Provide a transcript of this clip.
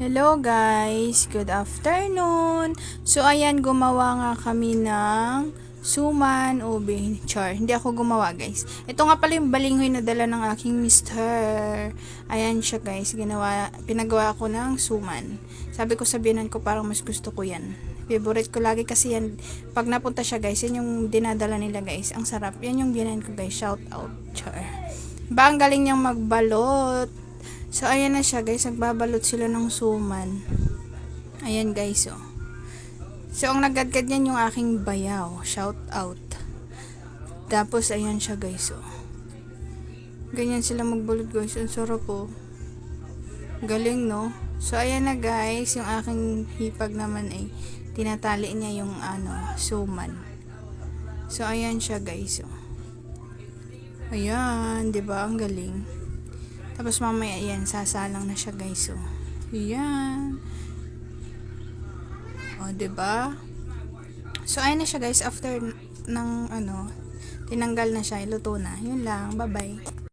Hello guys, good afternoon. So ayan, gumawa nga kami ng suman ube char. Hindi ako gumawa guys. Ito nga pala yung balinghoy na dala ng aking mister. Ayan siya guys, ginawa, pinagawa ko ng suman. Sabi ko sabihanan ko parang mas gusto ko yan. Favorite ko lagi kasi yan. Pag napunta siya guys, yan yung dinadala nila guys. Ang sarap. Yan yung binahan ko guys. Shout out. Char. Ba, ang galing niyang magbalot. So, ayan na siya guys. Nagbabalot sila ng suman. Ayan guys, oh. So, ang nagadgad niyan yung aking bayaw. Shout out. Tapos, ayan siya guys, oh. Ganyan sila magbalot guys. Ang sarap, oh. Galing, no? So, ayan na guys. Yung aking hipag naman ay tinatali niya yung ano, suman. So, ayan siya guys, oh. Ayan, 'di ba? Ang galing. Tapos mamaya ayan, sasalang na siya, guys. Oh. Ayan. Oh, 'di ba? So ayan na siya, guys, after ng ano, tinanggal na siya, luto na. Yun lang. Bye-bye.